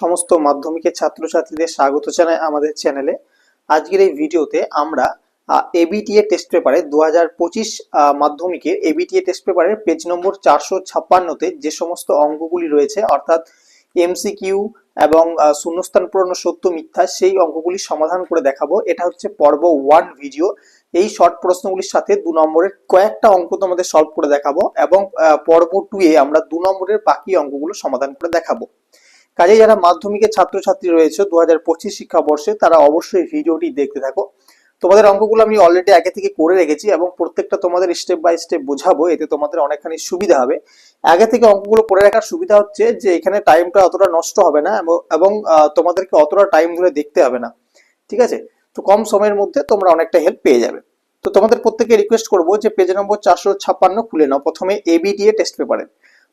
সমস্ত মাধ্যমিকের ছাত্রছাত্রীদের স্বাগত জানাই আমাদের চ্যানেলে। আজকের এই ভিডিওতে আমরা এবিটিএ টেস্ট পেপারে দু হাজার পঁচিশ মাধ্যমিকের এবিটিএ টেস্ট পেপারের পেজ নম্বর চারশো ছাপ্পান্নতে যে সমস্ত অঙ্কগুলি রয়েছে, অর্থাৎ এমসিকিউ এবং শূন্যস্থান পূরণ সত্য মিথ্যা, সেই অঙ্কগুলি সমাধান করে দেখাবো। এটা হচ্ছে পর্ব ওয়ান ভিডিও। এই শর্ট প্রশ্নগুলির সাথে দু নম্বরের কয়েকটা অঙ্ক তোমাদের সলভ করে দেখাবো এবং পর্ব টু এ আমরা দু নম্বরের বাকি অঙ্কগুলো সমাধান করে দেখাবো। কাজে যারা মাধ্যমিকের ছাত্রছাত্রী রয়েছে দু হাজার পঁচিশ শিক্ষাবর্ষে, তারা অবশ্যই ভিডিওটি দেখতে থাকো। তোমাদের অঙ্কগুলো আমি অলরেডি আগে থেকে করে রেখেছি এবং প্রত্যেকটা তোমাদের স্টেপ বাই স্টেপ বোঝাবো, এতে তোমাদের অনেকখানি সুবিধা হবে। আগে থেকে অঙ্কগুলো করে রাখার সুবিধা হচ্ছে যে, এখানে টাইমটা অতটা নষ্ট হবে না এবং- তোমাদেরকে অতটা টাইম ধরে দেখতে হবে না। ঠিক আছে? তো কম সময়ের মধ্যে তোমরা অনেকটা হেল্প পেয়ে যাবে। তো তোমাদের প্রত্যেকে রিকোয়েস্ট করব যে পেজ নম্বর চারশো ছাপ্পান্ন খুলে নাও। প্রথমে এবিডিএ টেস্ট পেপারের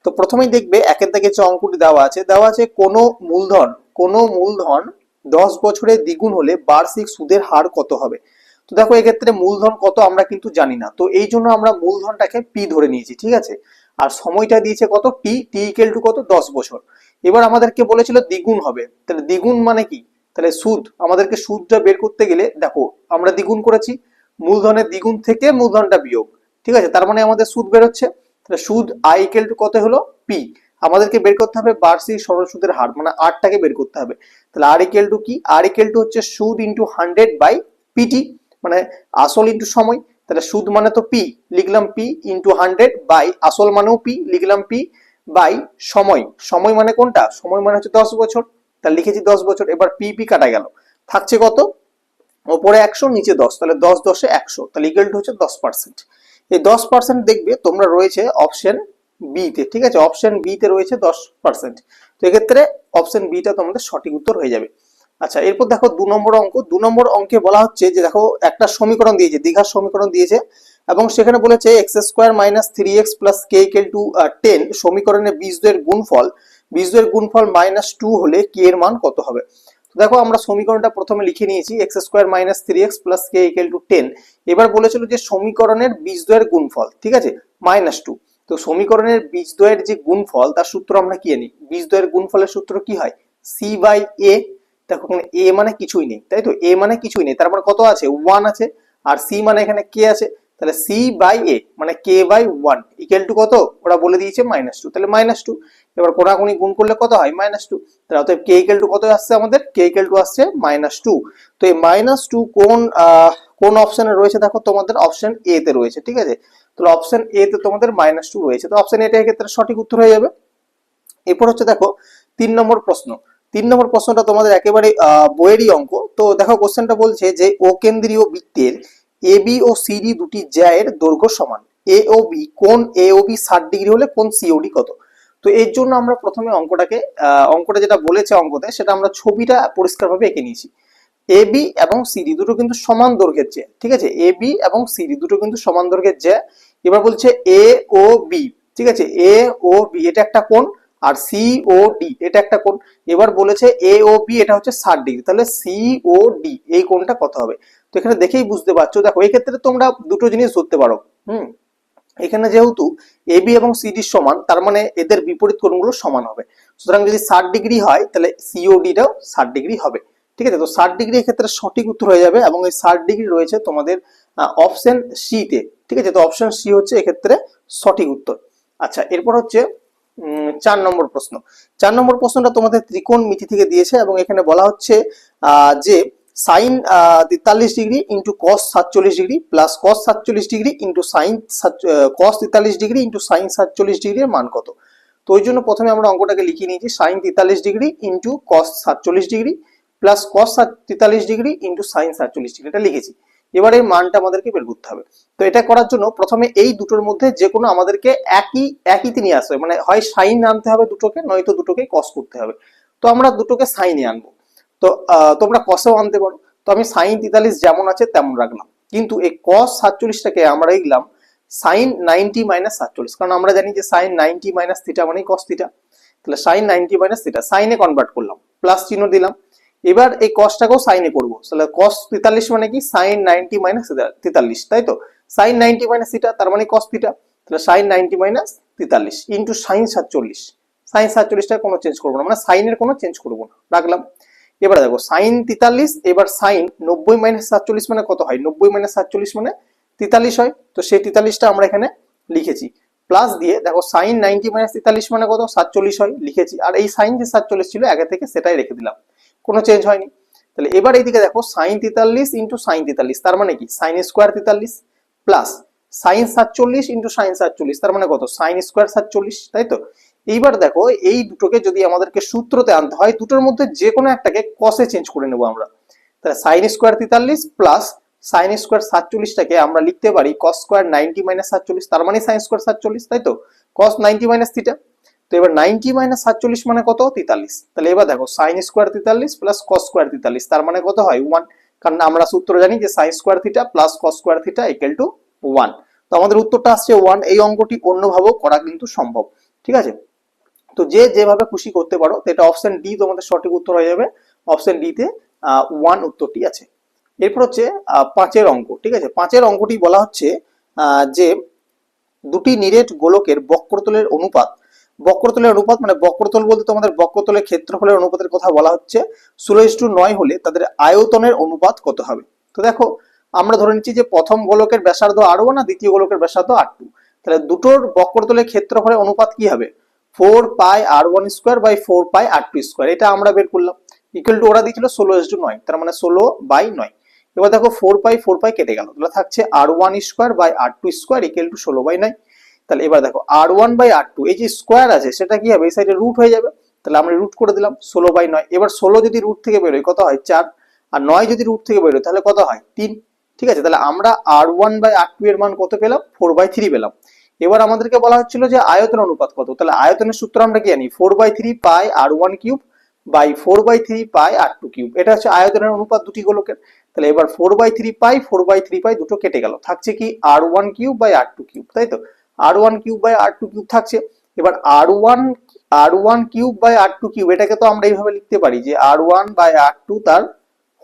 তো প্রথমেই দেখবে একের থেকে যে অঙ্কটি দেওয়া আছে। দেওয়া আছে কোনো মূলধন কোনো মূলধন দশ বছরে দ্বিগুণ হলে বার্ষিক সুদের হার কত হবে? তো দেখো এক্ষেত্রে মূলধন কত আমরা কিন্তু জানি না। তো এই জন্য আমরা মূলধনটাকে পি ধরে নিয়েছি, ঠিক আছে? আর সময়টা দিয়েছে কত? টি টি ইকেল টু কত? দশ বছর। এবার আমাদেরকে বলেছিল দ্বিগুণ হবে। তাহলে দ্বিগুণ মানে কি? তাহলে সুদ। আমাদেরকে সুদটা বের করতে গেলে দেখো, আমরা দ্বিগুণ করেছি। মূলধনের দ্বিগুণ থেকে মূলধনটা বিয়োগ, ঠিক আছে? তার মানে আমাদের সুদ বেরোচ্ছে। তাহলে সুদ আই টু কত হলো? পি আমাদেরকে বের করতে হবে বার্ষিক সরল সুদের হার মানে আরটাকে বের করতে হবে। তাহলে আর ইকেল টু কি? আর ইকেল টু হচ্ছে সুদ ইন্টু হান্ড্রেড বাই পিটি মানে আসল ইন্টু সময়। তাহলে সুদ মানে তো পি লিখলাম পি ইন্টু হান্ড্রেড বাই আসল মানেও পি লিখলাম পি বাই সময়। সময় মানে কোনটা? সময় মানে হচ্ছে দশ বছর। তাহলে লিখেছি দশ বছর, এবার পি পি কাটা গেল। থাকছে কত? ওপরে একশো, নিচে দশ। তাহলে দশ দশে একশো। তাহলে ইকুয়াল টু হচ্ছে দশ পার্সেন্ট এই দশ পার্সেন্ট দেখবে তোমরা রয়েছে অপশন বি তে, ঠিক আছে? অপশন বি তে রয়েছে দশ পার্সেন্ট তো এক্ষেত্রে অপশন বিটা তোমাদের সঠিক উত্তর হয়ে যাবে। আচ্ছা এরপর দেখো দু নম্বর অঙ্ক। দু নম্বর অঙ্কে বলা হচ্ছে যে দেখো একটা সমীকরণ দিয়েছে, দীঘার সমীকরণ দিয়েছে এবং সেখানে বলেছে x square minus three x plus k equal to ten সমীকরণে বীজদ্বয়ের গুণফল বীজদ্বয়ের গুণফল মাইনাস টু হলে কে এর মান কত হবে? দেখো, আমরা সমীকরণটা প্রথমে লিখে নিয়েছি x square minus three x plus k equal to ten এবার বলেছিল যে সমীকরণের বীজ বীজদ্বয়ের গুণফল, ঠিক আছে? মাইনাস টু তো সমীকরণের বীজ বীজদ্বয়ের যে গুণফল, তার সূত্র আমরা কি জানি? বীজদ্বয়ের গুণফলের সূত্র কি হয়? সি বাই এ দেখো এ মানে কিছুই নেই, তাই তো? এ মানে কিছুই নেই। তারপর কত আছে? ওয়ান আছে। আর সি মানে এখানে কে আছে। তাহলে সি বাই এ মানে k by one equal to কত? ওরা বলে দিয়েছে মাইনাস টু তাহলে মাইনাস টু এবার কোনাকুনি গুণ করলে কত হয়? মাইনাস টু তাহলে অতএব কে ইকুয়াল টু কত আসছে আমাদের? কে ইকুয়াল টু আসছে মাইনাস টু তো এই মাইনাস টু কোন কোন অপশনে রয়েছে? দেখো তোমাদের অপশন এ তে রয়েছে, ঠিক আছে? তাহলে অপশন এ তে তোমাদের মাইনাস টু রয়েছে। তো অপশন এটা ক্ষেত্রে সঠিক উত্তর হয়ে যাবে। এরপর হচ্ছে দেখো, তিন নম্বর প্রশ্ন। তিন নম্বর প্রশ্নটা তোমাদের একেবারে বইয়েরই অঙ্ক। তো দেখো কোশ্চেনটা বলছে যে, ও কেন্দ্রীয় বৃত্তের এ বি ও সিডি দুটি জ্যায়ের দৈর্ঘ্য সমান। এ ও বি কোন এ ও বি ষাট ডিগ্রি হলে কোন সিওডি কত? তো এর জন্য আমরা প্রথমে অঙ্কটাকে অঙ্কটা যেটা বলেছে অঙ্কতে, সেটা আমরা ছবিটা পরিষ্কারভাবে এঁকে নিয়েছি। এ বি এবং সিডি দুটো কিন্তু সমান দৈর্ঘ্যের যে ঠিক আছে? এ বি এবং সিডি দুটো কিন্তু সমান দৈর্ঘ্যের যে এবার বলছে এ ও বি ঠিক আছে? এ ও বি এটা একটা কোণ, আর সি ও ডি এটা একটা কোণ। এবার বলেছে এ ও বি এটা হচ্ছে ষাট ডিগ্রি। তাহলে সি ও ডি এই কোণটা কত হবে? তো এখানে দেখেই বুঝতে পারছ, দেখো, এই ক্ষেত্রে তোমরা দুটো জিনিস ধরতে পারো, হুম? এখানে যেহেতু এ বি এবং সিডি সমান, তার মানে এদের বিপরীত কোণগুলো সমান হবে। সুতরাং যদি ষাট ডিগ্রি হয়, তাহলে সিওডিটাও ষাট ডিগ্রি হবে, ঠিক আছে? তো ষাট ডিগ্রি ক্ষেত্রে সঠিক উত্তর হয়ে যাবে এবং এই ষাট ডিগ্রি রয়েছে তোমাদের অপশন সি তে, ঠিক আছে? তো অপশন সি হচ্ছে এক্ষেত্রে সঠিক উত্তর। আচ্ছা এরপর হচ্ছে চার নম্বর প্রশ্ন। চার নম্বর প্রশ্নটা তোমাদের ত্রিকোণ মিতি থেকে দিয়েছে এবং এখানে বলা হচ্ছে যে সাইন তেতাল্লিশ ডিগ্রি ইন্টু কস সাতচল্লিশ ডিগ্রি প্লাস কস সাতচল্লিশ ডিগ্রি ইন্টু সাইন কস তেতাল্লিশ ডিগ্রি ইন্টু সাইন সাতচল্লিশ ডিগ্রির মান কত? তো ওই জন্য প্রথমে আমরা অঙ্কটাকে লিখে নিয়েছি সাইন তেতাল্লিশ ডিগ্রি ইন্টু কস সাতচল্লিশ ডিগ্রি প্লাস কস তেতাল্লিশ ডিগ্রি ইন্টু সাইন সাতচল্লিশ ডিগ্রি এটা লিখেছি। এবার এই মানটা আমাদেরকে বের করতে হবে। তো এটা করার জন্য প্রথমে এই দুটোর মধ্যে যে কোনো আমাদেরকে একই একইতে নিয়ে আসতে হবে। মানে হয় সাইন আনতে হবে দুটোকে, নয়তো দুটোকে কস করতে হবে। তো আমরা দুটোকে সাইনে আনব। তো তোমরা কসেও আনতে পারো। তো আমি সাইন তেতাল্লিশ যেমন আছে তেমন রাখলাম। কিন্তু এই কস সাতচল্লিশটাকে আমরা লিখলাম সাইন নাইনটি মাইনাস সাতচল্লিশ। কারণ আমরা জানি যে সাইন নাইনটি মাইনাস থিটা মানে কস থিটা তাহলে সাইন নাইনটি মাইনাস থিটা সাইনে কনভার্ট করলাম। প্লাস চিহ্ন দিলাম। এবার এই কসটাকেও সাইনে করব। তাহলে কস তেতাল্লিশ মানে কি? সাইন নাইনটি মাইনাস তেতাল্লিশ, তাই তো? সাইন নাইনটি মাইনাস থিটা তার মানে কস থিটা তাহলে সাইন নাইনটি মাইনাস তেতাল্লিশ ইন্টু সাইন সাতচল্লিশ। সাইন সাতচল্লিশটায় কোনো চেঞ্জ করব না। মানে সাইনের কোনো চেঞ্জ করব না। রাখলাম। এবারে দেখো সাইন তেতাল্লিশ, এবার সাইন নব্বই মাইনাস সাতচল্লিশ মানে কত হয়? নব্বই মাইনাস সাতচল্লিশ মানে তেতাল্লিশ হয়। তো সেই তেতাল্লিশটা আমরা এখানে লিখেছি। প্লাস দিয়ে দেখো সাইন নাইনটি মাইনাস তেতাল্লিশ মানে কত? সাতচল্লিশ হয়, লিখেছি। আর এই সাইন যে সাতচল্লিশ ছিল, আগে থেকে সেটাই রেখে দিলাম। কোনো চেঞ্জ হয়নি। তাহলে এবার এইদিকে দেখো সাইন তেতাল্লিশ ইন্টু সাইন তেতাল্লিশ, তার মানে কি? সাইন স্কোয়ার তেতাল্লিশ প্লাস সাইন সাতচল্লিশ ইন্টু সাইন সাতচল্লিশ, তার মানে কত? সাইন স্কোয়ার সাতচল্লিশ, তাই তো? এইবার দেখো, এই দুটোকে যদি আমাদেরকে সূত্রতে আনতে হয়, দুটোর মধ্যে যে কোনো একটাকে কসে চেঞ্জ করে নেব আমরা। তাহলে সাইন স্কোয়ার তেতাল্লিশ প্লাস সাইন স্কোয়ার সাতচল্লিশটাকে আমরা লিখতে পারি কস স্কোয়ার নাইনটি মাইনাস সাতচল্লিশ, তার মানে সাইন স্কোয়ার সাতচল্লিশ, তাই তো? কস নাইনটি মাইনাস থিটা তো এবার নাইনটি মাইনাস সাতচল্লিশ মানে কত? তেতাল্লিশ। তাহলে এবার দেখো সাইন স্কোয়ার তেতাল্লিশ প্লাস কস স্কোয়ার তেতাল্লিশ, তার মানে কত হয়? ওয়ান কারণ আমরা সূত্র জানি যে sine square theta plus cos square theta equal to one তো আমাদের উত্তরটা আসছে ওয়ান এই অঙ্কটি অন্যভাবেও করা কিন্তু সম্ভব। ঠিক আছে? তো যে যেভাবে খুশি করতে পারো এটা অপশন ডি তোমাদের সঠিক উত্তর হয়ে যাবে। অপশন ডি তে ওয়ান উত্তরটি আছে। এরপর হচ্ছে পাঁচের অঙ্ক, ঠিক আছে? পাঁচের অঙ্কটি বলা হচ্ছে যে দুটি নিরেট গোলকের বক্রতলের অনুপাত। বক্রতলের অনুপাত মানে বক্রতল বলতে তোমাদের বক্রতলের ক্ষেত্রফলের অনুপাতের কথা বলা হচ্ছে। ষোলো ইস্টু নয় হলে তাদের আয়তনের অনুপাত কত হবে? তো দেখো, আমরা ধরে নিচ্ছি যে প্রথম গোলকের ব্যাসার্ধ আর ওয়ান আর দ্বিতীয় গোলকের ব্যাসার্ধ আর টু। তাহলে দুটোর বক্রতলের ক্ষেত্রফলের অনুপাত কি হবে? Four pi r one square by four pi r two square. এটা আমরা বের করলাম। ইকুয়াল টু ওরা দিয়েছিল ষোলো ইস টু নয়, তার মানে ষোলো বাই নয়। এবার দেখো ফোর পাই ফোর পাই কেটে গেল। তাহলে থাকছে r one square by r two square equal to ষোলো বাই নয়। তাহলে এবার দেখো r one by r two, এই যে স্কোয়ার আছে, সেটা কি হবে? এই সাইডে রুট হয়ে যাবে। তাহলে আমরা রুট করে দিলাম ষোলো বাই নয়। এবার ষোলো যদি রুট থেকে বেরোয়, কত হয়? চার। আর নয় যদি রুট থেকে বেরোয়, তাহলে কত হয়? তিন। ঠিক আছে? তাহলে আমরা r one by r two এর মান কত পেলাম? ফোর বাই থ্রি পেলাম। এবার আমাদেরকে বলা হচ্ছিল যে আয়তন অনুপাত কত? তাহলে আয়তনের সূত্র আমরা কি জানি? Four by three pi r one cube by four by three pi r two cube এটা হচ্ছে আয়তনের অনুপাত দুটি গোলকের। তাহলে এবার four by three pi four by three pi দুটো কেটে গেল। থাকছে কি r one cube by r two cube তাই তো? R one cube by r two cube থাকছে। এবার r one r one cube by r two cube এটাকে তো আমরা এইভাবে লিখতে পারি যে r one by r two তার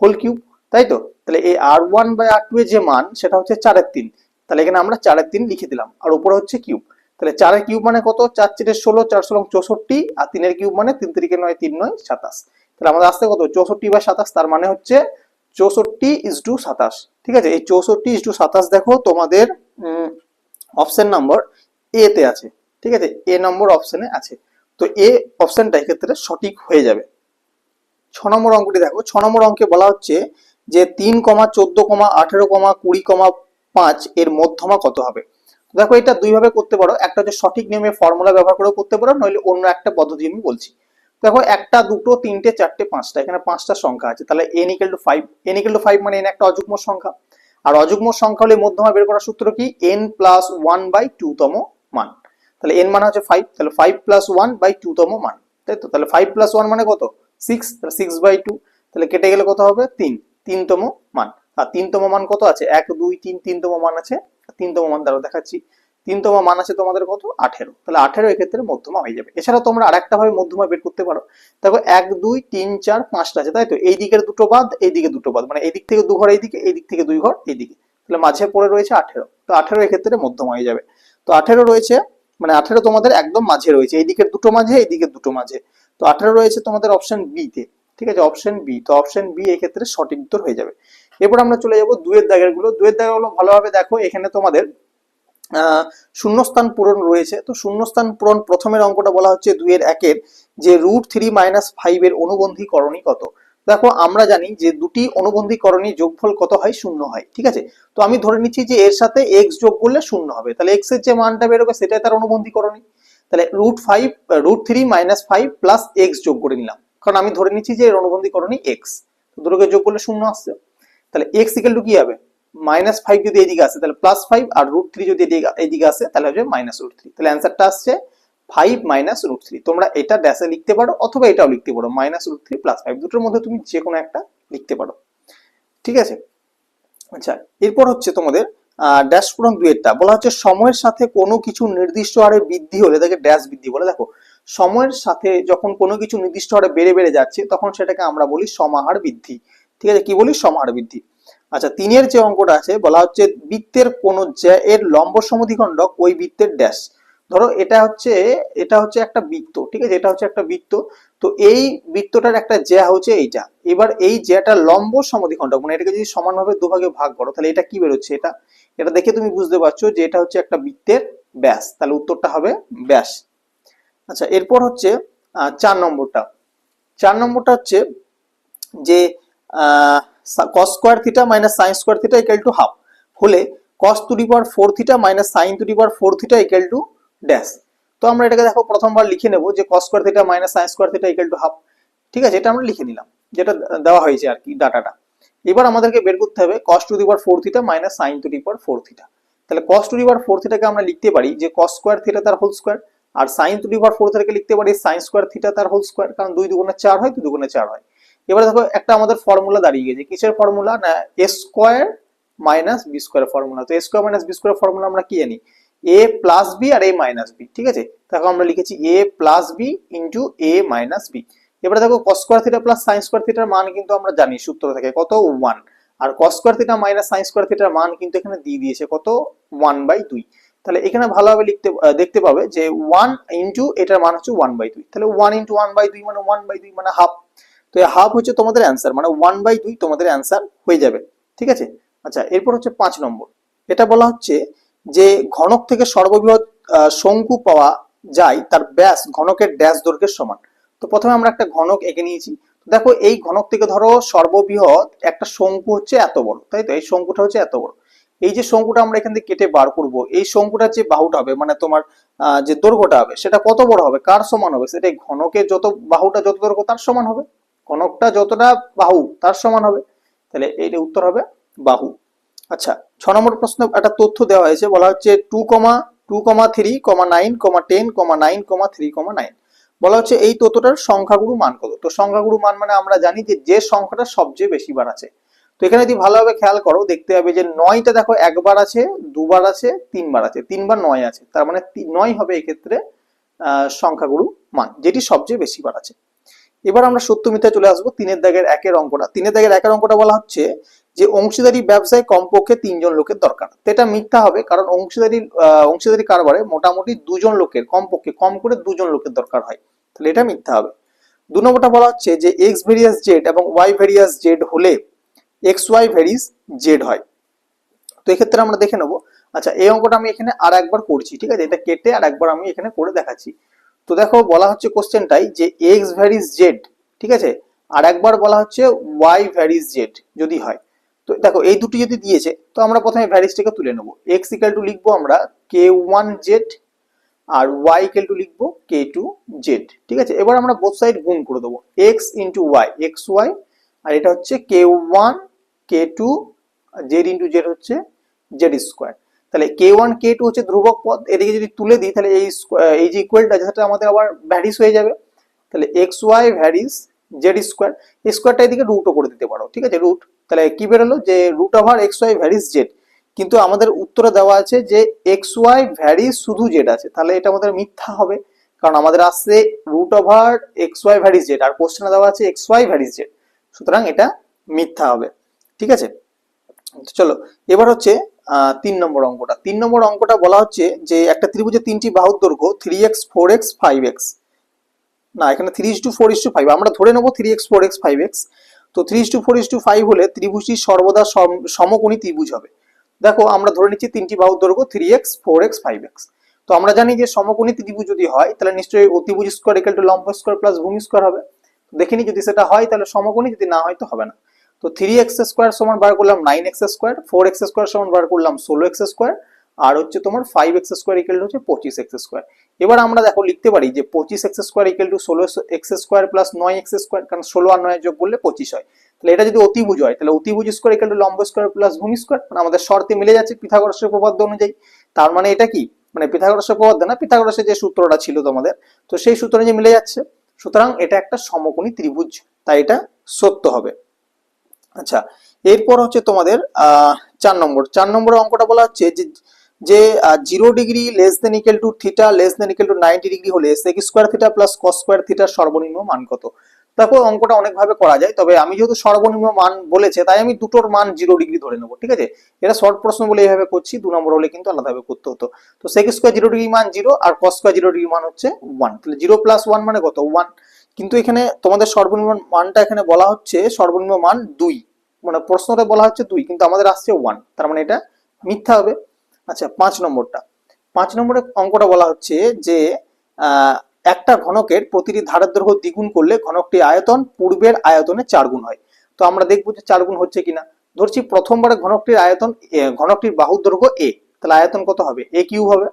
হোল কিউব তাই তো? তাহলে এই r one by r two এর যে মান, সেটা হচ্ছে চারের তিন। তাহলে এখানে আমরা চারের তিন লিখে দিলাম। আর উপরে হচ্ছে কিউব। তাহলে চারের কিউব মানে কত? চার চেটে ষোলো, চার ষোলো চৌষট্টি, আর তিনের কিউব মানে তিন তিরিকে নয়, তিন নয়, সাতাশ। তাহলে আমাদের আসতে কত? চৌষট্টি বা সাতাশ, তার মানে হচ্ছে চৌষট্টি ইস টু সাতাশ। ঠিক আছে? এই চৌষট্টি ইস টু সাতাশ দেখো, তোমাদের অপশন নম্বর এ তে আছে। ঠিক আছে? এ নম্বর অপশনে আছে। তো এ অপশনটা এক্ষেত্রে সঠিক হয়ে যাবে। ছ নম্বর অঙ্কটি দেখো। ছ নম্বর অঙ্কে বলা হচ্ছে যে তিন কমা চোদ্দ কমা আঠেরো কমা কুড়ি কমা পাঁচ এর মধ্যমা কত হবে? দেখো এটা দুই ভাবে করতে পারো। একটা হচ্ছে সঠিক নিয়মে ফর্মুলা ব্যবহার করেও করতে পারো, নইলে অন্য একটা পদ্ধতি আমি বলছি। দেখো একটা, দুটো, তিনটে, চারটে, পাঁচটা, এখানে পাঁচটা সংখ্যা আছে। তাহলে n equal to five n equal to five মানে এন একটা অযুগ্ম সংখ্যা। আর অযুগ্ম সংখ্যা হলে মধ্যমা বের করার সূত্র কি? N plus one by two তম মান। তাহলে এন মানে হচ্ছে ফাইভ তাহলে five plus one by two তম মান। তাই তো? তাহলে ফাইভ প্লাস ওয়ান মানে কত? সিক্স তাহলে সিক্স বাই টু তাহলে কেটে গেলে কত হবে? তিন। তিনতম মান। আর তিনতম মান কত আছে? এক, দুই, তিন, তিনতম মান আছে। তিনতম মান দ্বারা দেখাচ্ছি। তিনতম মান আছে তোমাদের কত? আঠেরো। তাহলে আঠেরো এক্ষেত্রে মধ্যমা হয়ে যাবে। এছাড়া তোমরা আরেকটা ভাবে মধ্যমা বের করতে পারো। দেখো, এক, দুই, তিন, চার, পাঁচটা আছে, তাই তো? এই দিকের দুটো বাদ, এই দিকে দুটো বাদ। মানে এই দিক থেকে দু ঘর এই দিকে এই দিক থেকে দুই ঘর এই দিকে তাহলে মাঝে পড়ে রয়েছে আঠেরো। তো আঠেরো এক্ষেত্রে মধ্যমা হয়ে যাবে। তো আঠেরো রয়েছে মানে আঠেরো তোমাদের একদম মাঝে রয়েছে। এই দিকের দুটো মাঝে, এই দিকের দুটো মাঝে। তো আঠেরো রয়েছে তোমাদের অপশন বি তে। ঠিক আছে? অপশন বি তো অপশন বি এক্ষেত্রে সঠিক উত্তর হয়ে যাবে। এরপর আমরা চলে যাব দুয়ের দাগেরগুলো দুয়ের দাগেরগুলো ভালোভাবে দেখো, এখানে তোমাদের শূন্যস্থান পূরণ রয়েছে। তো শূন্যস্থান পূরণ প্রথমের অঙ্কটা বলা হচ্ছে দুইয়ের একের, যে রুট থ্রি মাইনাস ফাইভ এর অনুবন্ধীকরণী কত? দেখো, আমরা জানি যে দুটি অনুবন্ধীকরণী যোগফল কত হয়? শূন্য হয়, ঠিক আছে? তো আমি ধরে নিচ্ছি যে এর সাথে এক্স যোগ করলে শূন্য হবে। তাহলে এক্সের যে মানটা বেরোবে, সেটাই তার অনুবন্ধীকরণী তাহলে root five root three minus five plus x যোগ করে নিলাম। কারণ আমি ধরে নিচ্ছি যে এর অনুবন্ধীকরণী এক্স দুটোকে যোগ করলে শূন্য আসছে। তাহলে এক্স ইকাল টু কি হবে? মাইনাস ফাইভ যদি এদিকে আসে, তাহলে প্লাস ফাইভ আর রুট থ্রি যদি এদিকে আসে, তাহলে হবে মাইনাস রুট থ্রি তাহলে অ্যান্সারটা আসছে ফাইভ মাইনাস রুট থ্রি তোমরা এটা ড্যাশে লিখতে পারো অথবা এটাও লিখতে পারো। Minus root three plus five দুটোর মধ্যে তুমি যে কোনো একটা লিখতে পারো। ঠিক আছে? আচ্ছা এরপর হচ্ছে তোমাদের ড্যাশ পূরণ দুয়েরটা বলা হচ্ছে সময়ের সাথে কোনো কিছু নির্দিষ্ট হারে বৃদ্ধি হলে তাকে ড্যাশ বৃদ্ধি বলে। দেখো, সময়ের সাথে যখন কোনো কিছু নির্দিষ্ট হারে বেড়ে বেড়ে যাচ্ছে, তখন সেটাকে আমরা বলি সমাহার বৃদ্ধি। ঠিক আছে, কি বলি? সমাহার বৃদ্ধি। আচ্ছা তিনের যে অঙ্কটা আছে, বলা হচ্ছে বৃত্তের কোন এর লম্ব সমদ্বিখণ্ডক ওই বৃত্তের ড্যাশ। ধরো, এটা হচ্ছে এটা হচ্ছে একটা বৃত্ত, ঠিক আছে? এটা হচ্ছে একটা বৃত্ত। তো এই বৃত্তটার একটা জ্যা হচ্ছে এইটা। এবার এই জ্যাটা লম্ব সমদ্বিখণ্ডক মানে এটাকে যদি সমানভাবে দুভাগে ভাগ করো, তাহলে এটা কি বেরোচ্ছে? এটা এটা দেখে তুমি বুঝতে পারছ যে এটা হচ্ছে একটা বৃত্তের ব্যাস। তাহলে উত্তরটা হবে ব্যাস। আচ্ছা এরপর হচ্ছে চার নম্বরটা। চার নম্বরটা হচ্ছে যে cos square theta minus sine square theta equal to half হলে cos to power four theta minus sine to power four theta equal to dash তো আমরা এটাকে দেখো, প্রথমবার লিখে নেব যে cos square theta minus sine square theta equal to half ঠিক আছে, এটা আমরা লিখে নিলাম, যেটা দেওয়া হয়েছে আর কি ডাটাটা। এবার আমাদেরকে বের করতে হবে cos to the power four theta minus sine to the power four theta তাহলে cos to the power four থিটাকে আমরা লিখতে পারি যে কস স্কোয়ার থিটা তার হোল স্কোয়ার আর সাইন টু পাওয়ার ফোর থিটাকে লিখতে পারি সাইন স্কোয়ার থিটা তার হোল স্কোয়ার কারণ দুই দুগুণে চার হয়, দুই দুগুণে চার হয়। এবার দেখো একটা আমাদের ফর্মুলা দাঁড়িয়ে গেছে কিসের ফর্মুলা না a square minus b square formula তো a square minus b square formula আমরা কি জানি? এ প্লাস বি আর এ মাইনাস বি ঠিক আছে? দেখো আমরা লিখেছি a plus b into a minus b এবারে দেখো cos square theta plus sine square থিটার মান কিন্তু আমরা জানি, সূত্র থেকে। কত? ওয়ান আর cos square theta minus sine square থিটার মান কিন্তু এখানে দিয়ে দিয়েছে কত? ওয়ান বাই দুই। তাহলে এখানে ভালোভাবে লিখতে দেখতে পাবে যে ওয়ান ইন্টু এটার মান হচ্ছে ওয়ান বাই দুই। তাহলে ওয়ান ইন্টু ওয়ান বাই দুই মানে ওয়ান বাই দুই মানে হাফ তো এই হাফ হচ্ছে তোমাদের অ্যান্সার মানে ওয়ান বাই দুই তোমাদের অ্যান্সার হয়ে যাবে, ঠিক আছে? আচ্ছা এরপর হচ্ছে পাঁচ নম্বর। এটা বলা হচ্ছে যে ঘনক থেকে সর্ববৃহৎ শঙ্কু পাওয়া যায়, তার ব্যাস ঘনকের ড্যাশ দৈর্ঘ্যের সমান। তো প্রথমে আমরা একটা ঘনক এঁকে নিয়েছি। দেখো, এই ঘনক থেকে ধরো সর্ববৃহৎ একটা শঙ্কু হচ্ছে এত বড়, তাই তো? এই শঙ্কুটা হচ্ছে এত বড়। এই যে শঙ্কুটা আমরা এখান থেকে কেটে বার করব, এই শঙ্কুটার যে বাহুটা হবে মানে তোমার যে দৈর্ঘ্যটা হবে, সেটা কত বড় হবে? কার সমান হবে? সেটা ঘনকের যত বাহুটা যত দৈর্ঘ্য, তার সমান হবে। ঘনকটা যতটা বাহু, তার সমান হবে। তাহলে এইটা উত্তর হবে বাহু। আচ্ছা ছ নম্বর প্রশ্ন, একটা তথ্য দেওয়া হয়েছে, বলা হচ্ছে two comma two comma three comma nine comma ten comma nine comma three comma nine বলা হচ্ছে এই তথ্যটার সংখ্যাগুরু মান কত? তো সংখ্যাগুরু মান মানে আমরা জানি যে যে সংখ্যাটা সবচেয়ে বেশি বার আছে। তো এখানে যদি ভালোভাবে খেয়াল করো, দেখতে হবে যে নয়টা দেখো, একবার আছে, দুবার আছে, তিনবার আছে, তিনবার নয় আছে। তার মানে নয় হবে এক্ষেত্রে সংখ্যাগুরু মান, যেটি সবচেয়ে বেশি বার আছে। এবার আমরা সত্য মিথ্যা চলে আসব তিনের দাগের একের অঙ্কটা। তিনের দাগের একের অঙ্কটা বলা হচ্ছে যে অংশীদারি ব্যবসায় কমপক্ষে তিনজন লোকের দরকার। এটা মিথ্যা হবে কারণ অংশীদারি অংশীদারি কারবারে মোটামুটি দুজন লোকের, কমপক্ষে কম করে দুজন লোকের দরকার হয়। তাহলে এটা মিথ্যা হবে। দু নম্বরটা বলা হচ্ছে যে এক্স ভেরিয়াস জেড এবং ওয়াই ভেরিয়াস জেড হলে এক্স ওয়াই ভেরিস জেড হয়। তো এক্ষেত্রে আমরা দেখে নেব। আচ্ছা এই অঙ্কটা আমি এখানে আর একবার করছি, ঠিক আছে? এটা কেটে আর একবার আমি এখানে করে দেখাচ্ছি। তো দেখো বলা হচ্ছে কোশ্চেনটাই যে এক্স ভ্যারিস জেড ঠিক আছে? আর একবার বলা হচ্ছে ওয়াই ভ্যারিস জেড যদি হয়। তো দেখো, এই দুটি যদি দিয়েছে, তো আমরা প্রথমে ভ্যারিসটাকে তুলে নেব। এক্স ইকাল টু লিখব আমরা কে ওয়ান জেড আর ওয়াই ইকাল টু লিখব কে টু জেড ঠিক আছে? এবার আমরা বোথ সাইড গুণ করে দেবো। X into y x y আর এটা হচ্ছে k one k two z into z হচ্ছে জেড স্কোয়ার তাহলে কে ওয়ান কে টু হচ্ছে ধ্রুবক পদ, এদিকে যদি তুলে দিই, তাহলে এই এই যে ইকুয়ালটা সেটা আমাদের আবার ভ্যারিস হয়ে যাবে। তাহলে x y varies z square স্কোয়ারটা এদিকে রুটও করে দিতে পারো, ঠিক আছে? রুট তাহলে কি বেরোলো? যে root over x y varies z কিন্তু আমাদের উত্তরে দেওয়া আছে যে এক্স ওয়াই ভ্যারিস শুধু জেড আছে, তাহলে এটা আমাদের মিথ্যা হবে। কারণ আমাদের আসছে root over x y varies z আর কোশ্চেনে দেওয়া আছে এক্স ওয়াই ভ্যারিস জেড সুতরাং এটা মিথ্যা হবে, ঠিক আছে? চলো, এবার হচ্ছে তিন নম্বর অঙ্কটা। তিন নম্বর অঙ্কটা বলা হচ্ছে যে একটা ত্রিভুজের তিনটি বাহুর দৈর্ঘ্য three x four x five x না, এখানে three is to four is to five আমরা ধরে নেব three x four x five x তো three is to four is to five হলে ত্রিভুজটি সর্বদা সম- সমকোণী ত্রিভুজ হবে। দেখো, আমরা ধরে নিচ্ছি তিনটি বাহুর দৈর্ঘ্য three x four x five x তো আমরা জানি যে সমকোণী ত্রিভুজ যদি হয়, তাহলে নিশ্চয়ই অতিভুজ স্কোয়ার ইকাল টু লম্ব স্কোয়ার প্লাস ভূমি স্কোয়ার হবে। দেখিনি যদি সেটা হয়, তাহলে সমকোণী, যদি না হয়, তো হবে না। তো থ্রি এক্স স্কোয়ার সমান বার করলাম nine x square four x square সমান বার করলাম ষোলো এক্স স্কোয়ার আর হচ্ছে তোমার ফাইভ এক্স স্কোয়ার ইকুয়াল হচ্ছে পঁচিশ এক্স স্কোয়ার এবার আমরা দেখো লিখতে পারি যে পঁচিশ এক্স স্কোয়ার ইকুয়াল টু ষোলো এক্স স্কোয়ার প্লাস নয় এক্স স্কোয়ার কারণ ষোলো আর নয় যোগ করলে পঁচিশ হয়। তাহলে এটা যদি অতিভুজ হয়, তাহলে অতিভুজ স্কোয়ার ইকুয়াল টু লম্ব স্কোয়ার প্লাস ভূমি স্কোয়ার মানে আমাদের শর্তে মিলে যাচ্ছে পিথাগোরাসের উপপাদ্য অনুযায়ী। তার মানে এটা কি? মানে পিথাগোরাসের উপপাদ্য না, পিথাগোরাসের যে সূত্রটা ছিল তোমাদের, তো সেই সূত্র অনুযায়ী মিলে যাচ্ছে। সুতরাং এটা একটা সমকোণী ত্রিভুজ, তাই এটা সত্য হবে। আচ্ছা এরপর হচ্ছে তোমাদের চার নম্বর। চার নম্বরের অঙ্কটা বলা হচ্ছে যে যে zero degree less than equal to theta less than equal to ninety degree হলে sec square theta plus cos square থিটার সর্বনিম্ন মান কত? দেখো, অঙ্কটা অনেকভাবে করা যায়, তবে আমি যেহেতু সর্বনিম্ন মান বলেছে, তাই আমি দুটোর মান জিরো ডিগ্রি ধরে নেব, ঠিক আছে? এটা শর্ট প্রশ্ন বলে এইভাবে করছি, দু নম্বর হলে কিন্তু আলাদাভাবে করতে হতো। তো সেক স্কোয়ার জিরো ডিগ্রি মান জিরো আর কস স্কোয়ার জিরো ডিগ্রি মান হচ্ছে ওয়ান তাহলে জিরো প্লাস ওয়ান মানে কত? ওয়ান কিন্তু এখানে তোমাদের সর্বনিম্ন মানটা এখানে বলা হচ্ছে সর্বনিম্ন মান দুই। মানে প্রশ্নটা বলা হচ্ছে দুই, কিন্তু আমাদের আসছে ওয়ান তার মানে এটা মিথ্যা হবে। আচ্ছা পাঁচ নম্বরটা। পাঁচ নম্বরের অঙ্কটা বলা হচ্ছে যে একটা ঘনকের প্রতিটি ধারের দৈর্ঘ্য দ্বিগুণ করলে ঘনকটি আয়তন পূর্বের আয়তনে চার গুণ হয়। তো আমরা দেখব যে চার গুণ হচ্ছে কিনা। ধরছি প্রথমবারে ঘনকটির আয়তন ঘনকটির বাহুর দৈর্ঘ্য এ। তাহলে আয়তন কত হবে? এ কিউ হবে।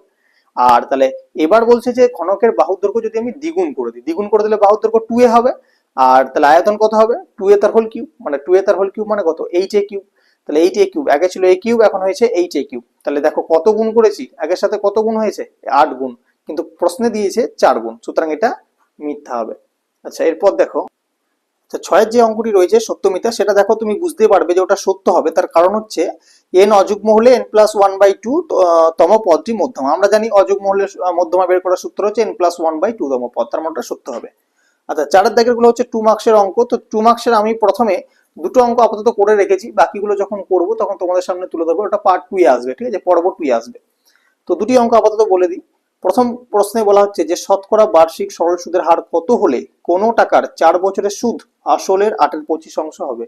আর তাহলে এবার বলছে যে ঘনকের বাহুর দৈর্ঘ্য যদি আমি দ্বিগুণ করে দিই, দ্বিগুণ করে দিলে বাহুর দৈর্ঘ্য টু এ হবে। আর তাহলে আয়তন কত হবে? টু এ তার হোল কিউব মানে টু এ তার হোল কিউব মানে কত? এইট এ কিউব তাহলে এইট এ কিউব আগে ছিল এ কিউব এখন হয়েছে এইট এ কিউব তাহলে দেখো কত গুণ করেছি? আগের সাথে কত গুণ হয়েছে? আট গুণ। কিন্তু প্রশ্নে দিয়েছে চার গুণ। সুতরাং এটা মিথ্যা হবে। আচ্ছা এরপর দেখো। আচ্ছা ছয়ের যে অঙ্কটি রয়েছে সত্য মিথ্যা সেটা দেখো তুমি বুঝতে পারবে যে ওটা সত্য হবে। তার কারণ হচ্ছে এন অযুগ্ম হলে n plus one by two তম পদটি মধ্যমা। আমরা জানি অযুগ্ম হলে মধ্যমা বের করার সূত্র হচ্ছে n plus one by two তম পদ। তার মানে ওটা সত্য হবে। আচ্ছা চারের দাগেরগুলো হচ্ছে টু মার্কসের অঙ্ক। তো টু মার্কসের আমি প্রথমে দুটো অঙ্ক আপাতত করে রেখেছি। বাকিগুলো যখন করব, তখন তোমাদের সামনে তুলে ধরবো। ওটা পার্ট টু আসবে, ঠিক আছে? পর্ব টু আসবে। তো দুটি অঙ্ক আপাতত বলে দিই। প্রথম প্রশ্নে বলা হচ্ছে যে শতকরা বার্ষিক সরল সুদের হার কত হলে কোনো টাকার চার বছরের সুদ আসলের আটের পঁচিশ অংশ হবে?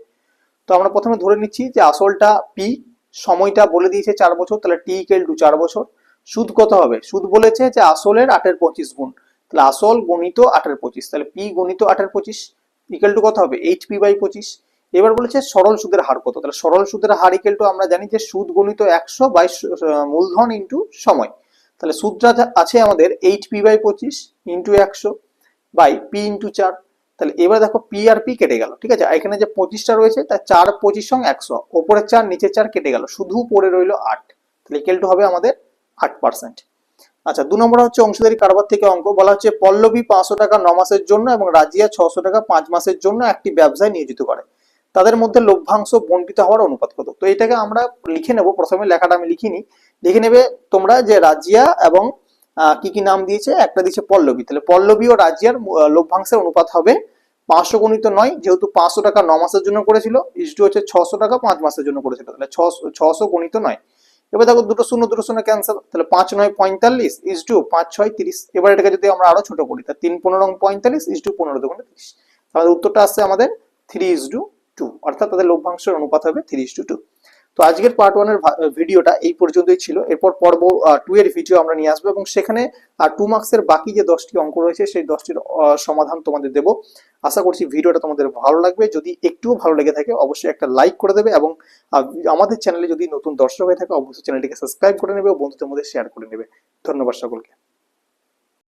তো আমরা প্রথমে ধরে নিচ্ছি যে আসলটা পি সময়টা বলে দিয়েছে চার বছর, তাহলে টি ইকেল টু চার বছর। সুদ কত হবে? সুদ বলেছে যে আসলের আটের পঁচিশ গুণ। তাহলে আসল গণিত আটের পঁচিশ। তাহলে পি গণিত আটের পঁচিশ ইকেল টু কত হবে? এইচ পি বাই পঁচিশ। এবার বলেছে সরল সুদের হার কত? তাহলে সরল সুদের হার ইকেল টু আমরা জানি যে সুদ গণিত একশো বাই স- স- মূলধন ইন্টু সময়। তাহলে যা আছে আমাদের এইট পি বাই পঁচিশ ইন্টু একশো বাই পি ইন্টু চার। তাহলে এবার দেখো পি আর পি কেটে গেল, ঠিক আছে? এখানে যে পঁচিশটা রয়েছে, তার চার পঁচিশ সঙ্গে একশো। ওপরের চার, নিচের চার কেটে গেল, শুধু পড়ে রইল আট। তাহলে ইকেল টু হবে আমাদের আট পার্সেন্ট আচ্ছা দু নম্বর হচ্ছে অংশীদারি কারবার থেকে অঙ্ক। বলা হচ্ছে পল্লবী পাঁচশো টাকা ন মাসের জন্য এবং রাজিয়া ছশো টাকা পাঁচ মাসের জন্য একটি ব্যবসায় নিয়োজিত করে। তাদের মধ্যে লভ্যাংশ বন্টিত হওয়ার অনুপাত কত? তো এটাকে আমরা লিখে নেব। প্রথমে লেখাটা আমি লিখিনি। লিখে নেবে তোমরা যে রাজিয়া এবং কি কি নাম দিয়েছে? একটা দিয়েছে পল্লবী। তাহলে পল্লবী ও রাজিয়ার লভ্যাংশের অনুপাত হবে পাঁচশো গণিত নয়, যেহেতু পাঁচশো টাকা ন মাসের জন্য করেছিল। ইস্টু হচ্ছে ছশো টাকা পাঁচ মাসের জন্য করেছিল। তাহলে ছশো ছশো গণিত নয়। এবার দেখো দুটো শূন্য দুটো শূন্য ক্যান্সেল তাহলে পাঁচ নয় পঁয়তাল্লিশ ইস টু পাঁচ ছয় তিরিশ। এবার এটাকে যদি আমরা আরও ছোট করি, তাহলে তিন পনেরো পঁয়তাল্লিশ ইস টু পনেরো দুগুণে তিরিশ। তাহলে উত্তরটা আসছে আমাদের থ্রি ইস টু টু অর্থাৎ তাদের লভ্যাংশের অনুপাত হবে থ্রি টু টু তো আজকের পার্ট ওয়ানের ভিডিওটা এই পর্যন্তই ছিল। এরপর পর্ব টু এর ভিডিও আমরা নিয়ে আসব এবং সেখানে টু মার্কসের বাকি যে দশটি অঙ্ক রয়েছে, সেই দশটির সমাধান তোমাদের দেবো। আশা করছি ভিডিওটা তোমাদের ভালো লাগবে। যদি একটুও ভালো লেগে থাকে, অবশ্যই একটা লাইক করে দেবে এবং আমাদের চ্যানেলে যদি নতুন দর্শক হয়ে থাকে, অবশ্যই চ্যানেলটিকে সাবস্ক্রাইব করে নেবে ও বন্ধুদের মধ্যে শেয়ার করে নেবে। ধন্যবাদ সকলকে।